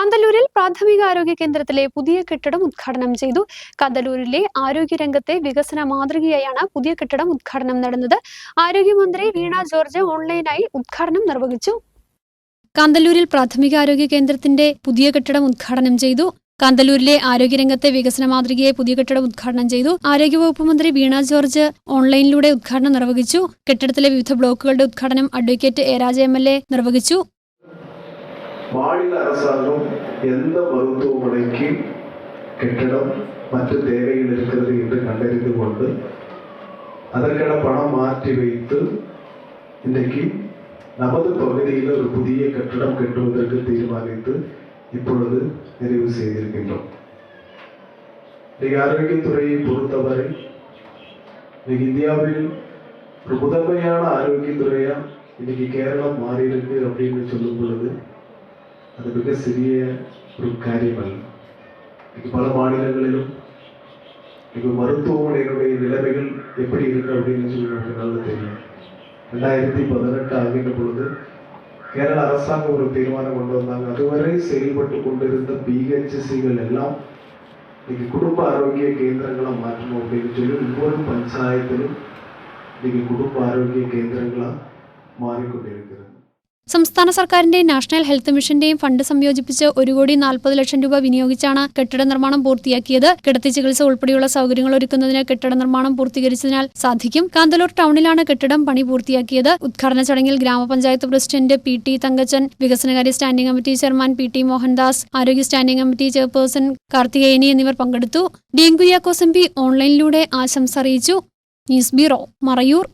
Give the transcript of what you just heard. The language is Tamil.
കാന്തല്ലൂരിൽ പ്രാഥമിക ആരോഗ്യ കേന്ദ്രത്തിലെ പുതിയ കെട്ടിടം ഉദ്ഘാടനം ചെയ്തു. കാന്തല്ലൂരിലെ ആരോഗ്യരംഗത്തെ വികസന മാതൃകയായാണ് പുതിയ കെട്ടിടം ഉദ്ഘാടനം നടന്നത്. ആരോഗ്യമന്ത്രി വീണ ജോർജ് ഓൺലൈനായി ഉദ്ഘാടനം നിർവഹിച്ചു. കാന്തല്ലൂരിൽ പ്രാഥമിക ആരോഗ്യ കേന്ദ്രത്തിന്റെ പുതിയ കെട്ടിടം ഉദ്ഘാടനം ചെയ്തു. കാന്തല്ലൂരിലെ ആരോഗ്യരംഗത്തെ വികസന മാതൃകയെ പുതിയ കെട്ടിടം ഉദ്ഘാടനം ചെയ്തു. ആരോഗ്യവകുപ്പ് മന്ത്രി വീണ ജോർജ് ഓൺലൈനിലൂടെ ഉദ്ഘാടനം നിർവഹിച്ചു. കെട്ടിടത്തിലെ വിവിധ ബ്ലോക്കുകളുടെ ഉദ്ഘാടനം advocate A Raja M L A നിർവഹിച്ചു. மாநில அரசாங்கம் எந்த மருத்துவமனைக்கு கட்டிடம் மற்ற தேவைகள் இருக்கிறது என்று கண்டறிந்து கொண்டு அதற்கான பணம் மாற்றி வைத்து இன்றைக்கு நமது பகுதியில் ஒரு புதிய கட்டிடம் கட்டுவதற்கு தீர்மானித்து இப்பொழுது நிறைவு செய்திருக்கின்றோம். இன்றைக்கு ஆரோக்கியத்துறையை பொறுத்தவரை இன்னைக்கு இந்தியாவில் ஒரு முதன்மையான ஆரோக்கியத்துறையாக இன்னைக்கு கேரளம் மாறி இருக்கு அப்படின்னு சொல்லும் பொழுது அது மிக சிறிய ஒரு காரியம் அல்ல இன்னைக்கு பல மாநிலங்களிலும் இப்போ மருத்துவமனைகளுடைய நிலைமைகள் எப்படி இருக்கு அப்படின்னு சொல்லி நமக்கு நல்லா தெரியும். ரெண்டாயிரத்தி பதினெட்டு ஆகின்ற பொழுது கேரள அரசாங்கம் ஒரு தீர்மானம் கொண்டு வந்தாங்க. அதுவரை செயல்பட்டு கொண்டிருந்த பிஹெச்சிசிகள் எல்லாம் இன்னைக்கு குடும்ப ஆரோக்கிய கேந்திரங்களாக மாற்றணும் அப்படின்னு சொல்லி ஒவ்வொரு பஞ்சாயத்திலும் இன்னைக்கு குடும்ப ஆரோக்கிய கேந்திரங்களாக மாறிக்கொண்டிருக்கிறது. സംസ്ഥാന സർക്കാരിന്റെയും നാഷണൽ ഹെൽത്ത് മിഷന്റെയും ഫണ്ട് സംയോജിപ്പിച്ച് ഒരു കോടി നാൽപ്പത് ലക്ഷം രൂപ വിനിയോഗിച്ചാണ് കെട്ടിട നിർമ്മാണം പൂർത്തിയാക്കിയത്. കിടത്തി ചികിത്സ ഉൾപ്പെടെയുള്ള സൗകര്യങ്ങൾ ഒരുക്കുന്നതിന് കെട്ടിട നിർമ്മാണം പൂർത്തീകരിച്ചതിനാൽ സാധിക്കും. കാന്തലൂർ ടൗണിലാണ് കെട്ടിടം പണി പൂർത്തിയാക്കിയത്. ഉദ്ഘാടന ചടങ്ങിൽ ഗ്രാമപഞ്ചായത്ത് പ്രസിഡന്റ് പി ടി തങ്കച്ചൻ വികസനകാര്യ standing committee chairman P T Mohandas ആരോഗ്യ സ്റ്റാൻഡിംഗ് കമ്മിറ്റി ചെയർപേഴ്സൺ കാർത്തികേയനി എന്നിവർ പങ്കെടുത്തു. D N Kuriakose M P ഓൺലൈനിലൂടെ ആശംസ അറിയിച്ചു. News bureau Marayur.